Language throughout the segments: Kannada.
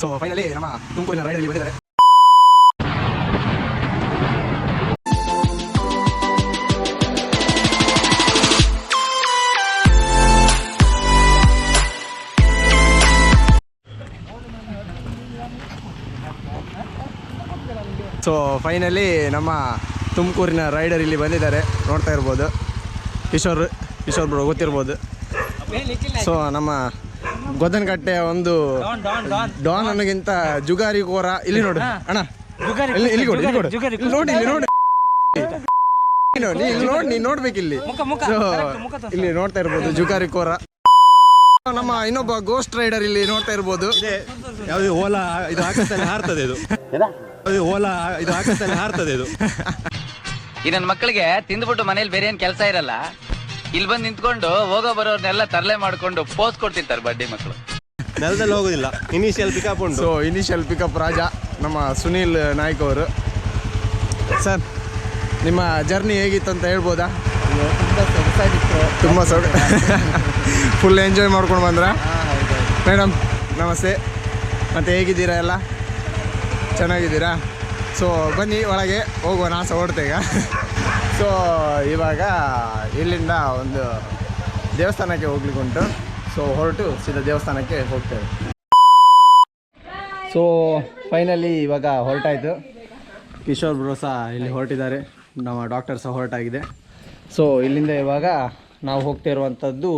ಸೊ ಫೈನಲಿ ನಮ್ಮ ತುಮಕೂರಿನ ರೈಡಲ್ಲಿ ಬಂದಿದ್ದಾರೆ ಸೊ ಫೈನಲಿ ನಮ್ಮ ತುಮಕೂರಿನ ರೈಡರ್ ಇಲ್ಲಿ ಬಂದಿದ್ದಾರೆ. ನೋಡ್ತಾ ಇರ್ಬೋದು. ಕಿಶೋರ್ ಕಿಶೋರ್ ಬ್ರೋ ಗೊತ್ತಿರ್ಬೋದು. ಸೊ ನಮ್ಮ ಗೊದ್ದನಕಟ್ಟೆ ಒಂದು ಡಾನ್ ಅನ್ನೋಗಿಂತ ಜುಗಾರಿ ಕೋರ. ಇಲ್ಲಿ ನೋಡು. ಅಣ್ಣ. ಇಲ್ಲಿ ಇಲ್ಲಿ ಕೊಡು ಇಲ್ಲಿ ಕೊಡು. ಇಲ್ಲಿ ನೋಡಿ ಇಲ್ಲಿ ನೋಡಿ. ನೀ ಇಲ್ಲಿ ನೋಡಿ ನೀನು ಇಲ್ಲಿ. ಸೊ ಇಲ್ಲಿ ನೋಡ್ತಾ ಇರ್ಬೋದು ಜುಗಾರಿ ಕೋರ. ನಮ್ಮ ಇನ್ನೊಬ್ಬ ಗೋಸ್ಟ್ ರೈಡರ್ ಇಲ್ಲಿ ನೋಡ್ತಾ ಇರ್ಬೋದು. ಯಾವುದು ಓಲಾ ಇದು ಹಾರ್ತದೆ ಇದು. ಓಲಾ ಇದು ಹಾರ್ತದೆ ಇದು. ಈ ನನ್ನ ಮಕ್ಕಳಿಗೆ ತಿಂದ್ಬಿಟ್ಟು ಮನೇಲಿ ಬೇರೆ ಏನ್ ಕೆಲಸ ಇರಲ್ಲ. ಇಲ್ಲಿ ಬಂದು ನಿಂತ್ಕೊಂಡು ಹೋಗೋ ಬರೋರ್ನೆಲ್ಲ ತರಲೆ ಮಾಡ್ಕೊಂಡು ಪೋಸ್ ಕೊಡ್ತಿರ್ತಾರೆ ಬಡ್ಡಿ ಮಕ್ಕಳು ನೆಲದಲ್ಲಿ ಹೋಗೋದಿಲ್ಲ. ಇನಿಷಿಯಲ್ ಪಿಕಪ್ ಉಂಟು. ಸೊ ಇನಿಷಿಯಲ್ ಪಿಕಪ್ ರಾಜ ನಮ್ಮ ಸುನೀಲ್ ನಾಯ್ಕ್ ಅವರು. ಸರ್ ನಿಮ್ಮ ಜರ್ನಿ ಹೇಗಿತ್ತು ಅಂತ ಹೇಳ್ಬೋದಾ? ತುಂಬ ಸೊಗ ಫುಲ್ ಎಂಜಾಯ್ ಮಾಡ್ಕೊಂಡು ಬಂದ್ರ? ಮೇಡಮ್ ನಮಸ್ತೆ. ಮತ್ತೆ ಹೇಗಿದ್ದೀರಾ ಎಲ್ಲ? ಚೆನ್ನಾಗಿದ್ದೀರಾ? ಸೊ ಬನ್ನಿ ಒಳಗೆ ಹೋಗುವ ನಾಸ ಹೊಡ್ತೇಗ ಈಗ ಸೊ ಇವಾಗ ಇಲ್ಲಿಂದ ಒಂದು ದೇವಸ್ಥಾನಕ್ಕೆ ಹೋಗ್ಲಿಕ್ಕೆ ಉಂಟು ಸೊ ಹೊರಟು ಸೀದಾ ದೇವಸ್ಥಾನಕ್ಕೆ ಹೋಗ್ತೇವೆ. ಸೊ ಫೈನಲಿ ಇವಾಗ ಹೊರಟಾಯಿತು. ಕಿಶೋರ್ ಬ್ರೋ ಸಹ ಇಲ್ಲಿ ಹೊರಟಿದ್ದಾರೆ. ನಮ್ಮ ಡಾಕ್ಟರ್ ಸಹ ಹೊರಟಾಗಿದೆ. ಸೊ ಇಲ್ಲಿಂದ ಇವಾಗ ನಾವು ಹೋಗ್ತಾ ಇರುವಂಥದ್ದು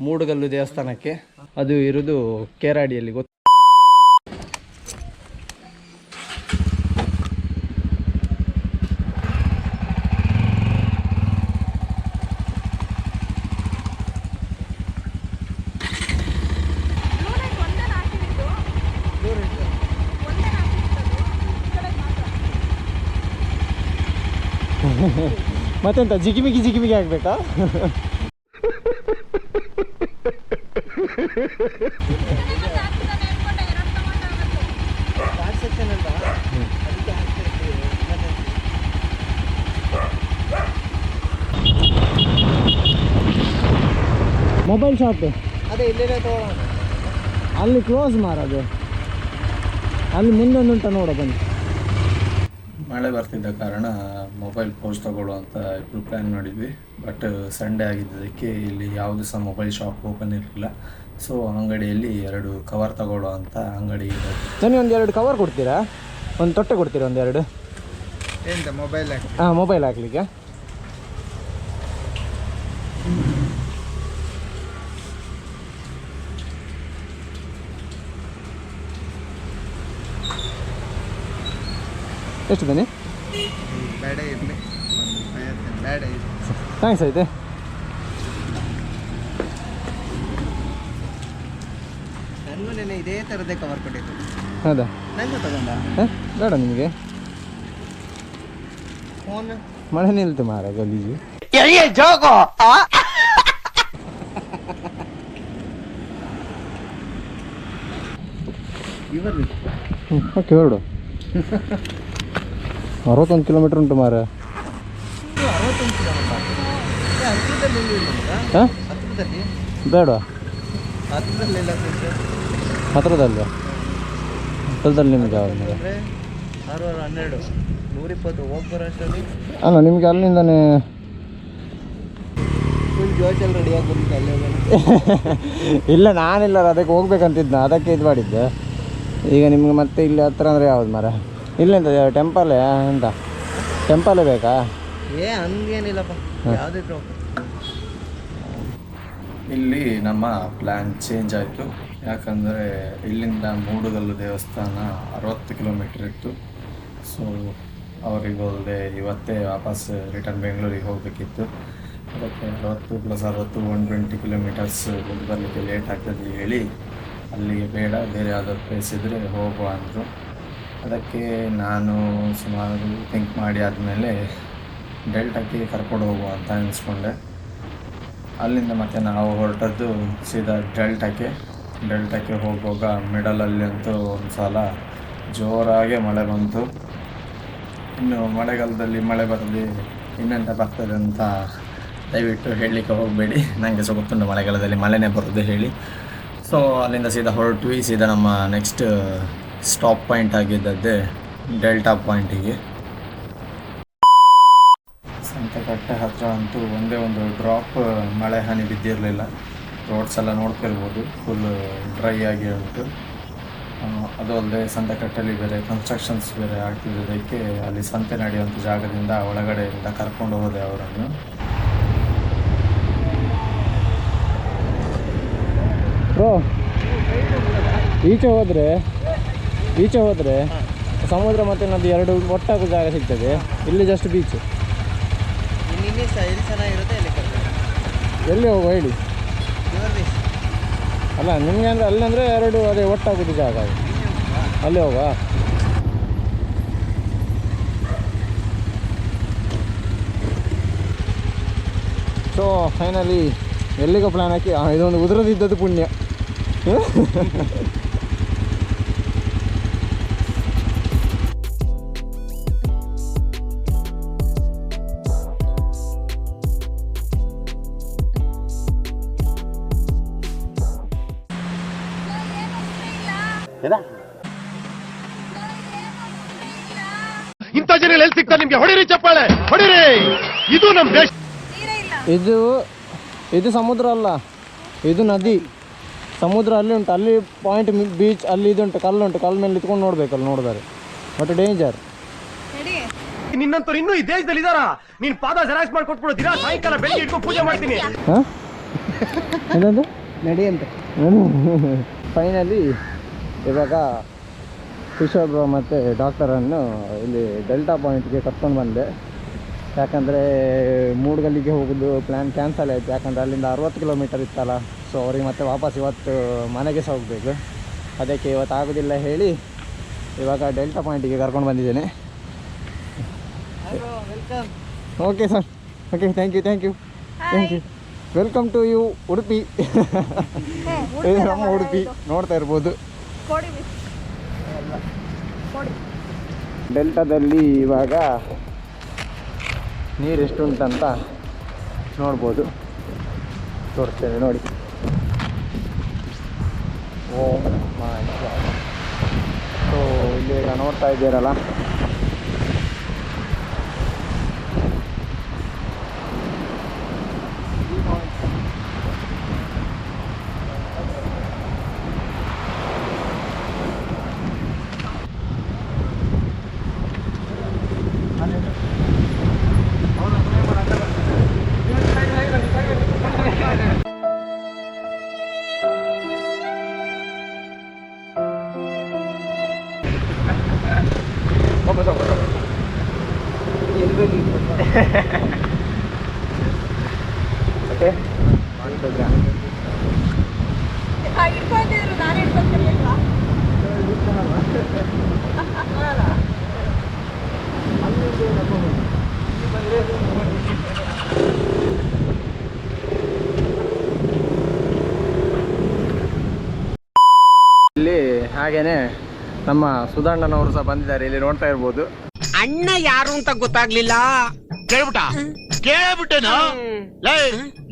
ಮೂಡುಗಲ್ಲು ದೇವಸ್ಥಾನಕ್ಕೆ. ಅದು ಇರೋದು ಕೇರಾಡಿಯಲ್ಲಿ. ಗೊತ್ತು ಮತ್ತೆಂತ ಜಿಗಿಮಿಗಿ ಜಿಗಿಮಿಗಿ ಆಗಬೇಕಾ? ಮೊಬೈಲ್ ಶಾಪ್ ಅದೇ ಇಲ್ಲೇ ತಗೊಳ್ಳೋಣ. ಅಲ್ಲಿ ಕ್ಲೋಸ್ ಮಾರದು ಅಲ್ಲಿ ಮುಂದೊಂದುಂಟ ನೋಡ ಬನ್ನಿ ಮಳೆ ಬರ್ತಿದ್ದ ಕಾರಣ ಮೊಬೈಲ್ ಪೋಸ್ಟ್ ತಗೊಳ್ಳುವಂತ ಇಬ್ಬರು ಪ್ಲ್ಯಾನ್ ಮಾಡಿದ್ವಿ. ಬಟ್ ಸಂಡೇ ಆಗಿದ್ದಕ್ಕೆ ಇಲ್ಲಿ ಯಾವುದು ಸಹ ಮೊಬೈಲ್ ಶಾಪ್ ಓಪನ್ ಇರಲಿಲ್ಲ. ಸೊ ಅಂಗಡಿಯಲ್ಲಿ ಎರಡು ಕವರ್ ತಗೊಳ್ಳೋ ಅಂತ ಅಂಗಡಿ ಇದೆ. ನನಗೆ ಒಂದು ಎರಡು ಕವರ್ ಕೊಡ್ತೀರಾ? ಒಂದು ತೊಟ್ಟೆ ಕೊಡ್ತೀರಾ ಒಂದೆರಡು ಎರಡು? ಎಂತ ಮೊಬೈಲ್ ಹಾಂ ಮೊಬೈಲ್ ಹಾಕ್ಲಿಕ್ಕೆ. ಎಷ್ಟು ಬನ್ನಿ? ಬೇಡ ಇರಲಿ. ಬೇಡ ಥ್ಯಾಂಕ್ಸ್ ಐತೆ ನೆನೆ ಇದೇ ಥರದ್ದೇ ಕವರ್ ಕೊಟ್ಟಿದ್ದು. ಹೌದಾ? ತಗೊಂಡ. ಬೇಡ ನಿಮಗೆ. ಫೋನ್. ಮಳೆ ನಿಲ್ತು ಮಾರ ಗಲೀಜು. ಓಕೆ ಹೊರಡು. ಅರವತ್ತೊಂದು ಕಿಲೋಮೀಟ್ರ್ ಉಂಟು ಮಾರ ಹಾಂ? ಬೇಡ. ಹತ್ತಿರದಲ್ಲಿ ಎಲ್ಲ ಹತ್ರದಲ್ಲ. ಹತ್ರದಲ್ಲಿ ನಿಮಗೆ ಯಾವ ಹನ್ನೆರಡು. ನೂರಿಪ್ಪತ್ತು ಹೋಗಿ ಅಲ್ಲ ನಿಮಗೆ ಅಲ್ಲಿಂದನೇ ಇಲ್ಲ ನಾನಿಲ್ಲ ಅದಕ್ಕೆ ಹೋಗ್ಬೇಕಂತಿದ್ನ. ಅದಕ್ಕೆ ಇದು ಮಾಡಿದ್ದೆ. ಈಗ ನಿಮ್ಗೆ ಮತ್ತೆ ಇಲ್ಲಿ ಹತ್ರ ಅಂದರೆ ಯಾವ್ದು ಮರ ಇಲ್ಲೆಂತ ಟೆಂಪಲ್ ಎಂತ ಟೆಂಪಲ್ ಬೇಕಾ? ಏ ಹಂಗೇನಿಲ್ಲಪ್ಪ. ಯಾವುದಿದ್ರು ಇಲ್ಲಿ ನಮ್ಮ ಪ್ಲ್ಯಾನ್ ಚೇಂಜ್ ಆಯಿತು. ಯಾಕಂದರೆ ಇಲ್ಲಿಂದ ಮೂಡುಗಲ್ಲು ದೇವಸ್ಥಾನ ಅರವತ್ತು ಕಿಲೋಮೀಟ್ರ್ ಇತ್ತು. ಸೊ ಅವ್ರಿಗೆ ಹೋದೆ ಇವತ್ತೇ ವಾಪಸ್ ರಿಟರ್ನ್ ಬೆಂಗಳೂರಿಗೆ ಹೋಗಬೇಕಿತ್ತು. ಅದಕ್ಕೆ ಅರವತ್ತು ಪ್ಲಸ್ ಅರವತ್ತು ಒನ್ ಟ್ವೆಂಟಿ ಕಿಲೋಮೀಟರ್ಸ್ ಹೋಗಿ ಬರಲಿಕ್ಕೆ ಲೇಟ್ ಆಗ್ತದೆ ಹೇಳಿ ಅಲ್ಲಿಗೆ ಬೇಡ ಬೇರೆ ಯಾವುದಾದ್ರು ಪ್ಲೇಸ್ ಇದ್ದರೆ ಹೋಗುವ ಅಂದರು. ಅದಕ್ಕೆ ನಾನು ಸುಮಾರು ಥಿಂಕ್ ಮಾಡಿ ಆದಮೇಲೆ ಡೆಲ್ಟಾಕ್ಕೆ ಕರ್ಕೊಂಡು ಹೋಗುವ ಅಂತ ಅನಿಸ್ಕೊಂಡೆ. ಅಲ್ಲಿಂದ ಮತ್ತೆ ನಾವು ಹೊರಟದ್ದು ಸೀದಾ ಡೆಲ್ಟಾಕ್ಕೆ. ಡೆಲ್ಟಾಕ್ಕೆ ಹೋಗುವಾಗ ಮಿಡಲಲ್ಲಿ ಅಂತೂ ಒಂದು ಸಲ ಜೋರಾಗೆ ಮಳೆ ಬಂತು. ಇನ್ನು ಮಳೆಗಾಲದಲ್ಲಿ ಮಳೆ ಬರಲಿ ಇನ್ನೆಂತ ಬರ್ತದೆ ಅಂತ ದಯವಿಟ್ಟು ಹೇಳಲಿಕ್ಕೆ ಹೋಗಬೇಡಿ. ನನಗೆ ಸಹ ಗೊತ್ತುಂಟು ಮಳೆಗಾಲದಲ್ಲಿ ಮಳೆನೇ ಬರೋದು ಹೇಳಿ. ಸೊ ಅಲ್ಲಿಂದ ಸೀದಾ ಹೊರಟ್ವಿ. ಸೀದಾ ನಮ್ಮ ನೆಕ್ಸ್ಟ್ ಸ್ಟಾಪ್ ಪಾಯಿಂಟ್ ಆಗಿದ್ದದ್ದೇ ಡೆಲ್ಟಾ ಪಾಯಿಂಟಿಗೆ ಸಂತೆಕಟ್ಟೆ ಹತ್ರ ಅಂತೂ ಒಂದೇ ಒಂದು ಡ್ರಾಪ್ ಮಳೆ, ಹಾನಿ ಬಿದ್ದಿರಲಿಲ್ಲ. ರೋಡ್ಸ್ ಎಲ್ಲ ನೋಡ್ತಿರ್ಬೋದು ಫುಲ್ ಡ್ರೈ ಆಗಿ ಉಂಟು. ಅದು ಅಲ್ಲದೆ ಸಂತೆಕಟ್ಟೆಯಲ್ಲಿ ಬೇರೆ ಕನ್ಸ್ಟ್ರಕ್ಷನ್ಸ್ ಬೇರೆ ಆಗ್ತಿದ್ದದಕ್ಕೆ ಅಲ್ಲಿ ಸಂತೆ ನಡೆಯುವಂಥ ಜಾಗದಿಂದ ಒಳಗಡೆಯಿಂದ ಕರ್ಕೊಂಡು ಹೋದೆ ಅವರನ್ನು. ಈಚೆ ಹೋದರೆ ಈಚೆ ಹೋದರೆ ಸಮುದ್ರ ಮತ್ತು ನದಿ ಎರಡು ಒಟ್ಟಾಗುವ ಜಾಗ ಸಿಗ್ತದೆ. ಇಲ್ಲಿ ಜಸ್ಟ್ ಬೀಚ್ ಎಲ್ಲಿ ಹೋಗುವ ಹೇಳಿ? ಅಲ್ಲ ನಿಮಗೆ ಅಂದರೆ ಅಲ್ಲಂದರೆ ಎರಡು ಅದೇ ಒಟ್ಟಾಗೋದು ಜಾಗ. ಅಲ್ಲಿ ಹೋಗುವ? ಸೊ ಫೈನಲಿ ಎಲ್ಲಿಗೋ ಪ್ಲ್ಯಾನ್ ಹಾಕಿ ಇದೊಂದು ಉದುರದಿದ್ದದ್ದು ಪುಣ್ಯ. ಇಂಥ ಜನ ಎಲ್ಲಿ ಸಿಗ್ತಾರೆ ನಿಮ್ಗೆ? ಹೊಡಿರಿ ಚಪ್ಪಾಳೆ ಹೊಡಿರಿ. ಇದು ನಮ್ಮ ದೇಶ. ಇದು ಇದು ಸಮುದ್ರ ಅಲ್ಲ. ಇದು ನದಿ. ಸಮುದ್ರ ಅಲ್ಲಿ ಉಂಟು. ಅಲ್ಲಿ ಪಾಯಿಂಟ್ ಬೀಚ್ ಅಲ್ಲಿ ಇದುಂಟು ಕಲ್ಲುಂಟು ಕಲ್ಲು ಮೇಲೆ ನಿಂತ್ಕೊಂಡು ನೋಡ್ಬೇಕಲ್ಲ ನೋಡಿದಾರೆ. ಬಟ್ ಡೇಂಜರ್ ನಿನ್ನಂತವ್ರು ಇನ್ನೂ ಈ ದೇಶದಲ್ಲಿ ಇದಾರ ನೀನ್ ಪಾದ ಜೆರಾಕ್ಸ್ ಮಾಡಿ ದಿನ ಸಾಯಂಕಾಲ ಬೆಳಿಗ್ಗೆ ಇಟ್ಕೊಂಡು ಪೂಜೆ ಮಾಡ್ತೀನಿ. ಹಾಂ? ಏನದು? ನಡಿ ಅಂತ. ಫೈನಲಿ ಇವಾಗ ಕಿಶೋರ್ ಮತ್ತು ಡಾಕ್ಟರನ್ನು ಇಲ್ಲಿ ಡೆಲ್ಟಾ ಪಾಯಿಂಟ್ಗೆ ಕರ್ಕೊಂಡು ಬಂದೆ. ಯಾಕಂದರೆ ಮೂಡ್ಗಲ್ಲಿಗೆ ಹೋಗೋದು ಪ್ಲ್ಯಾನ್ ಕ್ಯಾನ್ಸಲ್ ಆಯಿತು. ಯಾಕಂದರೆ ಅಲ್ಲಿಂದ ಅರವತ್ತು ಕಿಲೋಮೀಟರ್ ಇತ್ತಲ್ಲ ಸೊ ಅವ್ರಿಗೆ ಮತ್ತೆ ವಾಪಸ್ ಇವತ್ತು ಮನೆಗೆ ಸಹ ಹೋಗಬೇಕು ಅದಕ್ಕೆ ಇವತ್ತು ಆಗೋದಿಲ್ಲ ಹೇಳಿ ಇವಾಗ ಡೆಲ್ಟಾ ಪಾಯಿಂಟಿಗೆ ಕರ್ಕೊಂಡು ಬಂದಿದ್ದೇನೆ. Okay sir okay thank you thank you thank you welcome to you Udupi ನಮ್ಮ ಉಡುಪಿ ನೋಡ್ತಾ ಇರ್ಬೋದು. ಡೆಲ್ಟಾದಲ್ಲಿ ಇವಾಗ ನೀರು ಎಷ್ಟುಂಟಂತ ನೋಡ್ಬೋದು. ತೋರಿಸ್ತೇನೆ ನೋಡಿ. ಓ ಸೊ ಇಲ್ಲಿ ಈಗ ನೋಡ್ತಾ ಇದ್ದೀರಲ್ಲ. ಹಾಗೇನೆ ನಮ್ಮ ಸುಧಾಣ್ಣನವರು ಸಹ ಬಂದಿದ್ದಾರೆ ಇಲ್ಲಿ ನೋಡ್ತಾ ಇರ್ಬೋದು. ಅಣ್ಣ ಯಾರು ಅಂತ ಗೊತ್ತಾಗ್ಲಿಲ್ಲ. ಕೇಳ್ಬಿಟ ಕೇಳ್ಬಿಟ್ಟೇನು? ಲೇ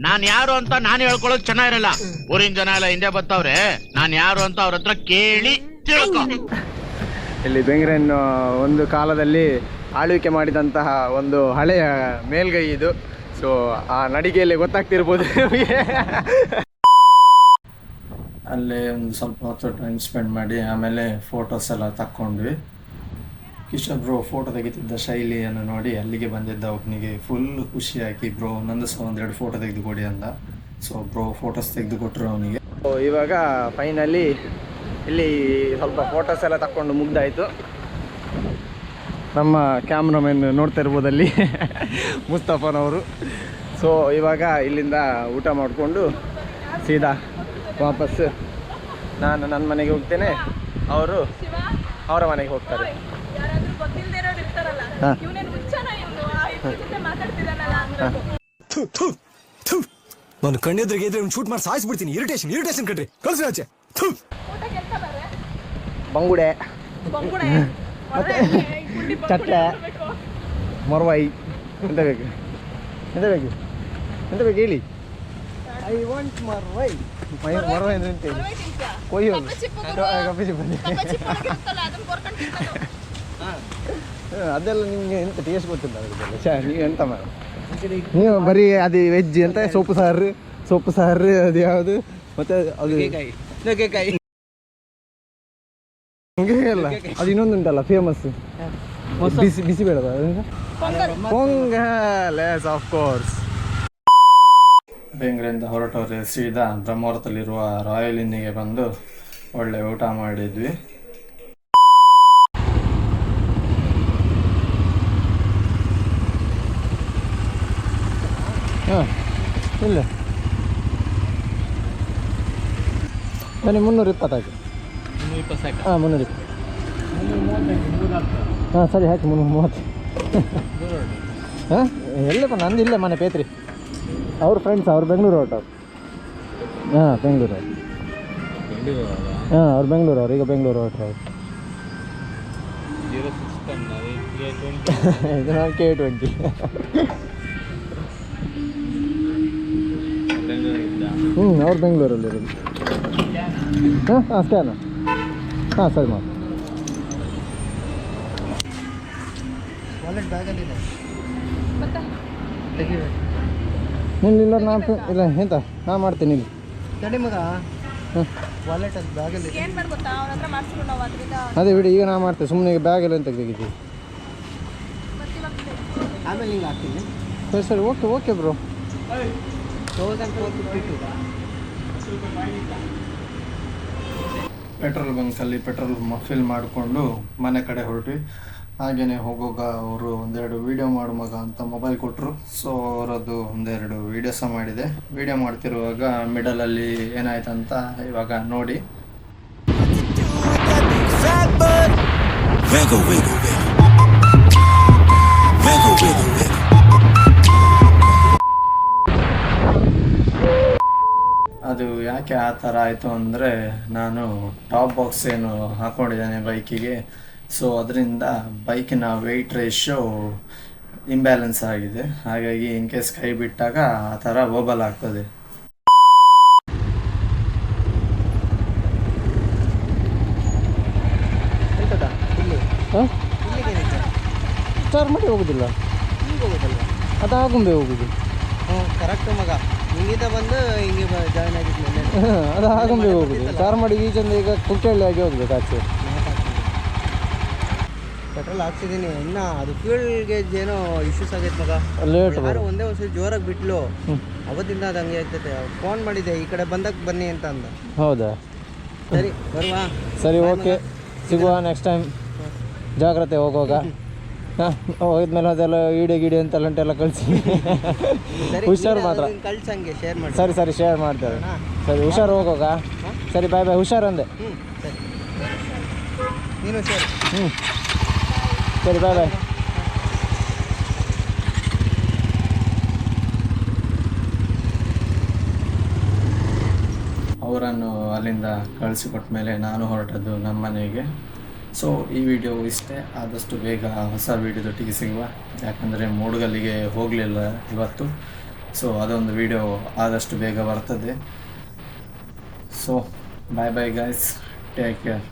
ನಾನ್ ಯಾರು ಅಂತ ನಾನು ಹೇಳ್ಕೊಳ್ಳೋದು ಚೆನ್ನಾಗಿರಲ್ಲ. ಊರಿನ ಜನ ಎಲ್ಲ ಹಿಂದೆ ಬರ್ತಾವ್ರೆ ನಾನ್ ಯಾರು ಅಂತ ಅವ್ರ ಹತ್ರ ಕೇಳಿ ತಿಳ್ಕೊ. ಇಲ್ಲಿ ಬೆಂಗ್ರೆನ್ ಒಂದು ಕಾಲದಲ್ಲಿ ಆಳ್ವಿಕೆ ಮಾಡಿದಂತಹ ಒಂದು ಹಳೆಯ ಮೇಲ್ಗೈ ಇದು. ಸೊ ಆ ನಡಿಗೆಯಲ್ಲಿ ಗೊತ್ತಾಗ್ತಿರ್ಬೋದು ನಿಮಗೆ. ಅಲ್ಲೇ ಒಂದು ಸ್ವಲ್ಪ ಹೊತ್ತು ಟೈಮ್ ಸ್ಪೆಂಡ್ ಮಾಡಿ ಆಮೇಲೆ ಫೋಟೋಸ್ ಎಲ್ಲ ತಕ್ಕೊಂಡ್ವಿ. ಕಿಶೋರ್ ಬ್ರೋ ಫೋಟೋ ತೆಗಿತಿದ್ದ ಶೈಲಿಯನ್ನು ನೋಡಿ ಅಲ್ಲಿಗೆ ಬಂದಿದ್ದ ಒಬ್ಬನಿಗೆ ಫುಲ್ ಖುಷಿಯಾಗಿ ಬ್ರೋ ನಂದು ಸಹ ಒಂದೆರಡು ಫೋಟೋ ತೆಗೆದು ಕೊಡಿ ಅಂದ. ಸೊ ಬ್ರೋ ಫೋಟೋಸ್ ತೆಗೆದು ಕೊಟ್ಟರು ಅವನಿಗೆ ಇವಾಗ ಫೈನಲಿ ಇಲ್ಲಿ ಸ್ವಲ್ಪ ಫೋಟೋಸ್ ಎಲ್ಲ ತಕ್ಕೊಂಡು ಮುಗ್ದಾಯಿತು. ನಮ್ಮ ಕ್ಯಾಮ್ರಾಮನ್ ನೋಡ್ತಾ ಇರ್ಬೋದಲ್ಲಿ ಮುಸ್ತಫನವರು. ಸೊ ಇವಾಗ ಇಲ್ಲಿಂದ ಊಟ ಮಾಡಿಕೊಂಡು ಸೀದಾ ವಾಪಸ್ ನಾನು ನನ್ನ ಮನೆಗೆ ಹೋಗ್ತೇನೆ. ಅವರು ಅವರ ಮನೆಗೆ ಹೋಗ್ತಾರೆ. ನಾನು ಕಣ್ಣೆದ್ರಿಗೆ ಇದ್ರೆ ಶೂಟ್ ಮಾಡಿ ಸಾಯಿಸ್ಬಿಡ್ತೀನಿ. ಇರಿಟೇಷನ್ ಇರಿಟೇಷನ್ ಕಟ್ರಿ ಕಳ್ಸಿ ಆಚೆ. ಬಂಗುಡೆ. ಮತ್ತೆ ಚಟ್ಟೆ ಮೊರವಾಯಿ ಎಂತ ಬೇಕು? ಎಂತ ಬೇಕು? ಎಂತ ಬೇಕು ಹೇಳಿ? I want ಮರ್ವೈ. ಮೈ- ಮರವ ಏನು ಅಂತೇಳಿ? ಕೊಯ್ಯೋದು. ಅದೆಲ್ಲ ನಿಮಗೆ ಎಂತ ಟೇಸ್ಟ್ ಗೊತ್ತಿಲ್ಲ ಅದಕ್ಕೆಲ್ಲ ಚಾ ನೀವು ಎಂತ ಮಾಡ ನೀವು ಬರೀ ಅದು ವೆಜ್ ಅಂತ ಸೊಪ್ಪು ಸಾರು ಸೊಪ್ಪು ಸಾರು ಅದು ಯಾವುದು? ಮತ್ತೆ ಅದು ನುಗ್ಗೆಕಾಯಿ. ಅಲ್ಲ ಅದು ಇನ್ನೊಂದು ಉಂಟಲ್ಲ ಫೇಮಸ್ ಬಿಸಿ ಬಿಸಿ ಬೇಡ ಪೊಂಗಲ್. ಎಸ್ ಆಫ್ ಕೋರ್ಸ್ ಬೆಂಗಳೂರಿಂದ ಹೊರಟವ್ರೆ ಸೀದಾ ಬ್ರಹ್ಮವರದಲ್ಲಿರುವ ರಾಯಲ್ ಇನ್ನಿಗೆ ಬಂದು ಒಳ್ಳೆ ಊಟ ಮಾಡಿದ್ವಿ. ಹಾಂ ಇಲ್ಲ. ಬನ್ನಿ ಮುನ್ನೂರ ಇಪ್ಪತ್ತಾಯ್ತು. ಹಾಂ ಮುನ್ನೂರ ಇಪ್ಪತ್ತು. ಹಾಂ ಸರಿ ಹಾಕಿ ಮುನ್ನೂರು ಮೂವತ್ತು. ಹಾಂ ಎಲ್ಲಪ್ಪ ನಂದು ಇಲ್ಲೇ ಮನೆ ಪೇತ್ರಿ. ಅವ್ರ ಫ್ರೆಂಡ್ಸ್ ಅವ್ರು ಬೆಂಗಳೂರು ಹೊರಟವ್ರು ಹಾಂ ಬೆಂಗಳೂರು ಹಾಂ ಅವ್ರು ಬೆಂಗಳೂರು ಅವ್ರು ಈಗ ಬೆಂಗಳೂರು ಹೊರಟವ್ರು ಇದು ನಾನು ಕೆ ಟ್ವೆಂಟಿ ಹ್ಞೂ ಅವ್ರು ಬೆಂಗಳೂರಲ್ಲಿ ಇರೋದು. ಹಾಂ ಹಾಂ ಸ್ಕ್ಯಾನ ಹಾಂ ಸರಿ ಮಾಡಿ. ಮತ್ತೆ? ಇಲ್ಲ ಇಲ್ಲ ನಾ ಇಲ್ಲ ಎಂತ? ನಾ ಮಾಡ್ತೀನಿ ಇಲ್ಲಿ. ಏನ್ ಮಾಡ್ ಗೊತ್ತಾ ಅವನ ಹತ್ರ ಮಾಡ್ಸಿದ್ರು ನಾವು ಅದ್ರಿಂದ ಅದೇ ಬಿಡಿ ಈಗ ನಾ ಮಾಡ್ತೇನೆ ಸುಮ್ಮನೆ ಬ್ಯಾಗ್ ಎಲ್ಲ ತೆಗೆದಿದ್ದೀವಿ ಸರಿ ಸರಿ ಓಕೆ ಓಕೆ ಬ್ರೋ ಪೆಟ್ರೋಲ್ ಬಂಕಲ್ಲಿ ಪೆಟ್ರೋಲ್ ಫಿಲ್ ಮಾಡಿಕೊಂಡು ಮನೆ ಕಡೆ ಹೊರಟ್ವಿ. ಹಾಗೆಯೇ ಹೋಗೋಗ ಅವರು ಒಂದೆರಡು ವೀಡಿಯೋ ಮಾಡು ಮಗ ಅಂತ ಮೊಬೈಲ್ ಕೊಟ್ಟರು ಸೊ ಅವರದ್ದು ಒಂದೆರಡು ವೀಡಿಯೋ ಸಹ ಮಾಡಿದೆ. ವೀಡಿಯೋ ಮಾಡ್ತಿರುವಾಗ ಮಿಡಲಲ್ಲಿ ಏನಾಯ್ತಂತ ಇವಾಗ ನೋಡಿ. ಅದು ಯಾಕೆ ಆ ಥರ ಆಯಿತು ಅಂದರೆ ನಾನು ಟಾಪ್ ಬಾಕ್ಸ್ ಏನು ಹಾಕ್ಕೊಂಡಿದ್ದೇನೆ ಬೈಕಿಗೆ ಸೊ ಅದರಿಂದ ಬೈಕಿನ ವೆಯ್ಟ್ ರೇಷೋ ಇಂಬ್ಯಾಲೆನ್ಸ್ ಆಗಿದೆ. ಹಾಗಾಗಿ ಇನ್ ಕೇಸ್ ಕೈ ಬಿಟ್ಟಾಗ ಆ ಥರ ಓಬಲ್ ಆಗ್ತದೆ. ಸ್ಟಾರ್ ಮಾಡಿ ಹೋಗುದಿಲ್ಲ. ಅದು ಆಗುಂಬೆ ಹೋಗುದು. ಕರೆಕ್ಟ್ ಮಗ. ಹಿಂಗಿದ ಬಂದು ಹಿಂಗೆ ಜಾಯ್ನ್ ಆಗಿದ್ಮೇಲೆ ಅದು ಆಗುಂಬೆ ಹೋಗುದು. ಸ್ಟಾರ್ ಮಾಡಿ ಈಚೆಂದ ಈಗ ಕುಕ್ಕಳ್ಳಿ ಆಗಿ ಹೋಗ್ಬೇಕು ಆಚೆ. ಪೆಟ್ರೋಲ್ ಹಾಕ್ಸಿದ್ದೀನಿ ಇನ್ನ ಅದು ಫ್ಯೂಲ್ ಗೇಜ್ ಏನೋ ಇಶ್ಯೂಸ್ ಆಗೈತೆ ಮಗ. ಲೇಟ್ ಯಾರು ಒಂದೇ ವರ್ಷ ಜೋರಾಗಿ ಬಿಟ್ಲು. ಅವತ್ತಿಂದ ಅದು ಹಂಗೆ ಆಗ್ತೈತೆ. ಫೋನ್ ಮಾಡಿದೆ ಈ ಕಡೆ ಬಂದಕ್ಕೆ ಬನ್ನಿ ಅಂತ ಅಂದ. ಹೌದಾ? ಸರಿ ಬರುವ. ಸರಿ ಓಕೆ ಸಿಗುವ ನೆಕ್ಸ್ಟ್ ಟೈಮ್ ಜಾಗ್ರತೆ ಹೋಗುವಾಗ. ಹಾಂ ಹೋಗಿದ್ಮೇಲೆ ಅದೆಲ್ಲ ಈಡೆ ಗೀಡೆ ಅಂತ ಎಲ್ಲ ಕಳಿಸಿ. ಸರಿ ಹುಷಾರು ಮಾತ್ರ. ಕಳ್ಸಂಗೆ ಹಂಗೆ ಶೇರ್ ಮಾಡಿ. ಸರಿ ಸರಿ ಶೇರ್ ಮಾಡ್ತೇವೆ ಸರಿ ಹುಷಾರು ಹೋಗೋಗ ಸರಿ ಬಾಯ್ ಬಾಯ್ ಹುಷಾರು ಅಂದೆ. ನೀನು ಸರಿ. ಹ್ಞೂ ಸರಿ ಬಾಯ್ ಬಾಯ್ ಅವರನ್ನು ಅಲ್ಲಿಂದ ಕಳಿಸಿಕೊಟ್ಟ ಮೇಲೆ ನಾನು ಹೊರಟದ್ದು ನಮ್ಮ ಮನೆಗೆ ಸೊ ಈ ವಿಡಿಯೋ ಇಷ್ಟೇ. ಆದಷ್ಟು ಬೇಗ ಹೊಸ ವಿಡಿಯೋದೊಟ್ಟಿಗೆ ಸಿಗುವ. ಯಾಕಂದರೆ ಮೂಡುಗಲ್ಲಿಗೆ ಹೋಗಲಿಲ್ಲ ಇವತ್ತು. ಸೊ ಅದೊಂದು ವಿಡಿಯೋ ಆದಷ್ಟು ಬೇಗ ಬರ್ತದೆ. So bye bye guys take care